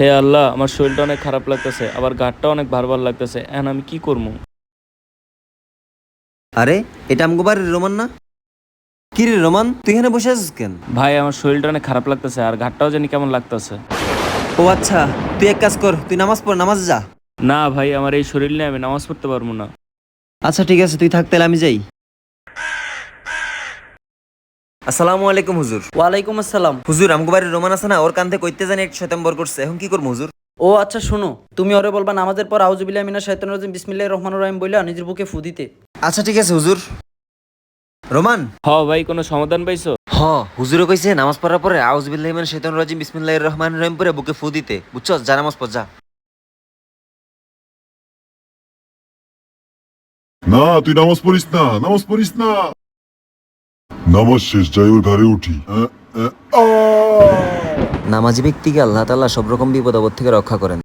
হে আল্লাহ আমার শরীরটা অনেক খারাপ লাগতেছে আবার ঘাটটা অনেক ভার ভার লাগতেছে এখন আমি কি করব? আরে এটা আমগো বাড়ির রোমান না? কি রে রোমান তুই এখানে বসে আছিস কেন? ভাই আমার শরীরটা অনেক খারাপ লাগতেছে আর ঘাটটাও জানি কেমন লাগতেছে। ও আচ্ছা তুই এক কাজ কর তুই নামাজ পড় নামাজ যা। না ভাই আমার এই শরীর নিয়ে আমি নামাজ পড়তে পারব না। আচ্ছা ঠিক আছে তুই থাক তাহলে আমি যাই। আসসালামু আলাইকুম হুজুর। ওয়ালাইকুম আসসালাম। হুজুর আমগো বাড়ির রোমান আছে না? ওর কান্ধে কইতে জানি এক শয়তাম্বর করছে। এখন কি করব হুজুর? ও আচ্ছা শোনো। তুমি ওরে বলবা নামাজের পর আউজুবিল্লাহ মিনা শাইতানির রাজিম বিসমিল্লাহির রহমানির রহিম বইলা নিজের বুকে ফু দিতে। আচ্ছা ঠিক আছে হুজুর। রোমান? হ ভাই কোনো সমাধান পাইছো? হ হুজুরে কইছে নামাজ পড়ার পরে আউযুবিল্লাহি মিনাশ শাইতানির রাজিম বিসমিল্লাহির রহমানির রহিম পরে বুকে ফু দিতে। বুঝছস যা নামাজ পড় যা। না তুই নামাজ পড়িস না নামাজ পড়িস না। নামাজ শেষ যাই ওর ঘরে উঠি। নামাজি ব্যক্তিকে আল্লাহ তাআলা সব রকম বিপদ আপদ থেকে রক্ষা করেন